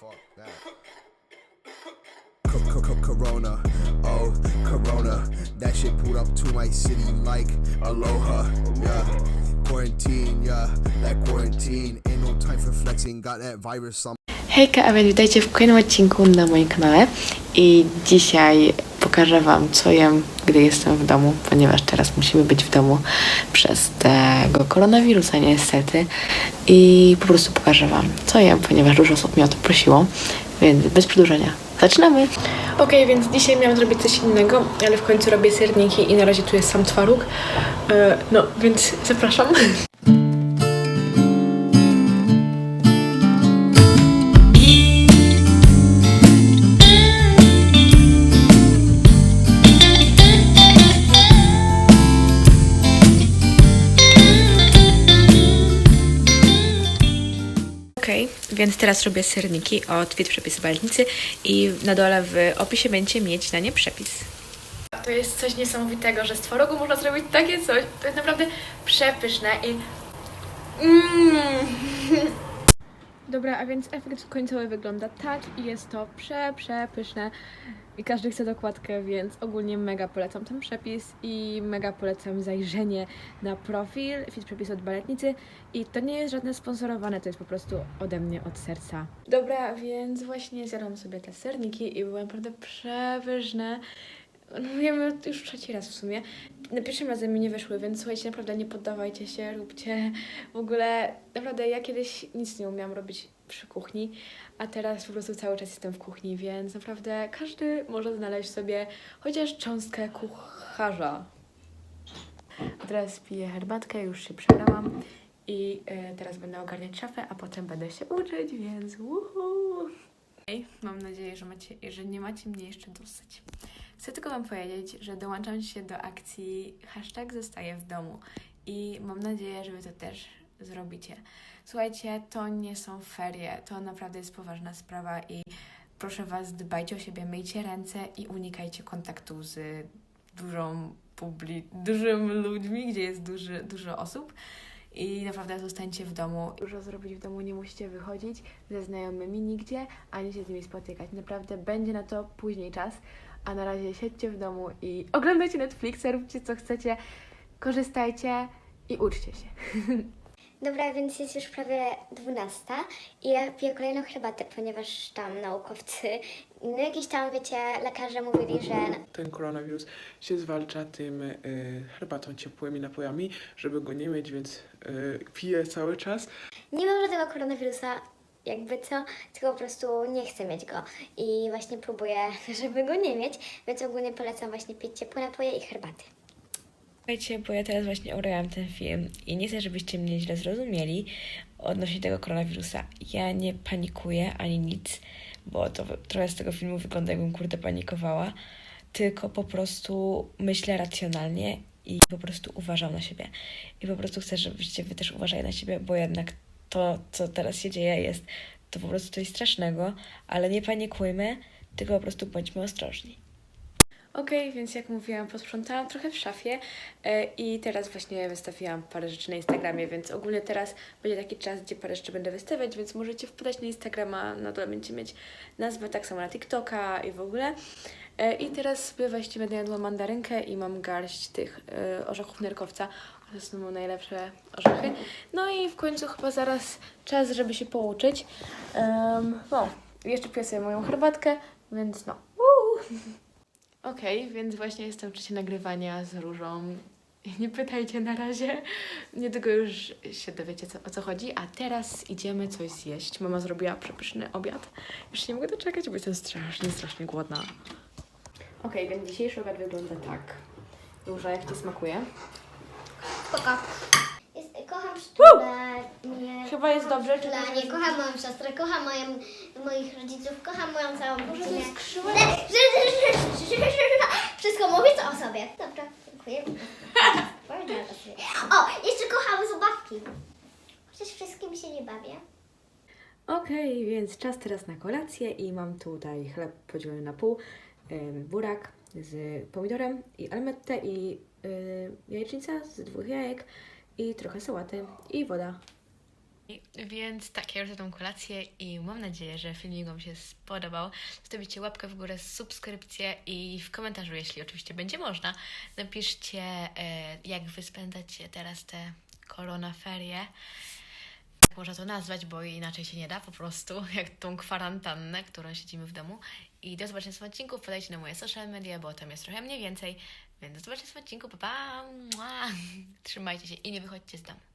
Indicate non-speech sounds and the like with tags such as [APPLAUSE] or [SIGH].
fuck that. Co- co- co- Corona, oh Corona, that shit pulled up to my city like aloha, yeah. Quarantine, yeah, that quarantine ain't no time for flexing. Got that virus. Hejka, a więc witajcie w kolejnym odcinku na moim kanale i dzisiaj pokażę Wam, co jem, gdy jestem w domu, ponieważ teraz musimy być w domu przez tego koronawirusa niestety i po prostu pokażę Wam, co jem, ponieważ dużo osób mnie o to prosiło, więc bez przedłużenia. Zaczynamy! Okej, więc dzisiaj miałam zrobić coś innego, ale w końcu robię serniki i na razie tu jest sam twaróg, E, no więc zapraszam. [LAUGHS] więc teraz robię serniki od Fit Przepisy Baletnicy i na dole w opisie będziecie mieć na nie przepis. To jest coś niesamowitego, że z twarogu można zrobić takie coś. To jest naprawdę przepyszne i... Mm. [LAUGHS] Dobra, a więc efekt końcowy wygląda tak i jest to prze, przepyszne i każdy chce dokładkę, więc ogólnie mega polecam ten przepis i mega polecam zajrzenie na profil Fit Przepis od Baletnicy i to nie jest żadne sponsorowane, to jest po prostu ode mnie, od serca. Dobra, więc właśnie zjadłam sobie te serniki i były naprawdę przepyszne. No wiemy już trzeci raz w sumie. Na pierwszym razem mi nie wyszły, więc słuchajcie, naprawdę nie poddawajcie się, róbcie. W ogóle, naprawdę ja kiedyś nic nie umiałam robić przy kuchni, a teraz po prostu cały czas jestem w kuchni, więc naprawdę każdy może znaleźć sobie chociaż cząstkę kucharza. Teraz piję herbatkę, już się przebrałam i e, teraz będę ogarniać szafę, a potem będę się uczyć, więc uhu. Mam nadzieję, że, macie, że nie macie mnie jeszcze dosyć. Chcę tylko Wam powiedzieć, że dołączam się do akcji hashtag zostaję w domu i mam nadzieję, że Wy to też zrobicie. Słuchajcie, to nie są ferie, to naprawdę jest poważna sprawa i proszę Was, dbajcie o siebie, myjcie ręce i unikajcie kontaktu z dużą publi- dużym ludźmi, gdzie jest duży, dużo osób. I naprawdę zostańcie w domu. Dużo zrobić w domu, nie musicie wychodzić ze znajomymi nigdzie, ani się z nimi spotykać. Naprawdę będzie na to później czas. A na razie siedźcie w domu i oglądajcie Netflixa, róbcie co chcecie, korzystajcie i uczcie się. [LAUGHS] Dobra, więc jest już prawie 12 i ja piję kolejną herbatę, ponieważ tam naukowcy, no jakieś tam, wiecie, lekarze mówili, że ten koronawirus się zwalcza tym y, herbatą, ciepłymi napojami, żeby go nie mieć, więc y, piję cały czas. nie mam żadnego koronawirusa, jakby co, tylko po prostu nie chcę mieć go i właśnie próbuję, [LAUGHS] żeby go nie mieć, więc ogólnie polecam właśnie pić ciepłe napoje i herbaty. Słuchajcie, bo ja teraz właśnie oglądam ten film i nie chcę, żebyście mnie źle zrozumieli odnośnie tego koronawirusa. Ja nie panikuję ani nic, bo to trochę z tego filmu wygląda, jakbym kurde panikowała, tylko po prostu myślę racjonalnie i po prostu uważam na siebie. I po prostu chcę, żebyście wy też uważali na siebie, bo jednak to, co teraz się dzieje, jest to po prostu coś strasznego, ale nie panikujmy, tylko po prostu bądźmy ostrożni. Okej, więc jak mówiłam, posprzątałam trochę w szafie e, i teraz właśnie wystawiłam parę rzeczy na Instagramie, więc ogólnie teraz będzie taki czas, gdzie parę rzeczy będę wystawiać, więc możecie wpadać na Instagrama, na dole będziecie mieć nazwę, tak samo na TikToka i w ogóle. E, I teraz sobie właśnie będę jadła mandarynkę i mam garść tych e, orzechów nerkowca. To są moje najlepsze orzechy. No i w końcu chyba zaraz czas, żeby się pouczyć. Um, no, jeszcze piję sobie moją herbatkę, więc no. Woo! [LAUGHS] Okej, więc właśnie jestem w czasie nagrywania z Różą. [LAUGHS] Nie pytajcie na razie, niedługo już się dowiecie co, o co chodzi, a teraz idziemy coś zjeść. Mama zrobiła przepyszny obiad. Już nie mogę doczekać, bo jestem strasznie, strasznie głodna. Okej, więc dzisiejszy obiad wygląda tak. Róża, jak Ci smakuje? Spoko. Jest, kocham sztukę, nie... Chyba jest dobrze, czy Dla nie, kocham moją siostrę, kocham moją, moich rodziców, kocham moją całą rodzinę. to jest krzywe? Wszystko mówię co o sobie. Dobra, dziękuję. [LAUGHS] Powiedziałam o sobie. O, jeszcze kocham zabawki. Chociaż wszystkim się nie bawię. Okej, więc czas teraz na kolację i mam tutaj chleb podzielony na pół, ym, burak z pomidorem i almettę i y, jajecznica z dwóch jajek i trochę sałaty i woda. Więc tak, ja już tą kolację i mam nadzieję, że filmik Wam się spodobał. Zostawicie łapkę w górę, subskrypcję i w komentarzu, jeśli oczywiście będzie można, napiszcie, e, jak Wy spędzacie teraz te koronaferie. Tak można to nazwać, bo inaczej się nie da po prostu, [LAUGHS] jak tą kwarantannę, którą siedzimy w domu. I do zobaczenia w odcinku, wpadajcie na moje social media, bo tam jest trochę mniej więcej. Więc do zobaczenia w odcinku, pa pa! Mua. [LAUGHS] Trzymajcie się i nie wychodźcie z domu.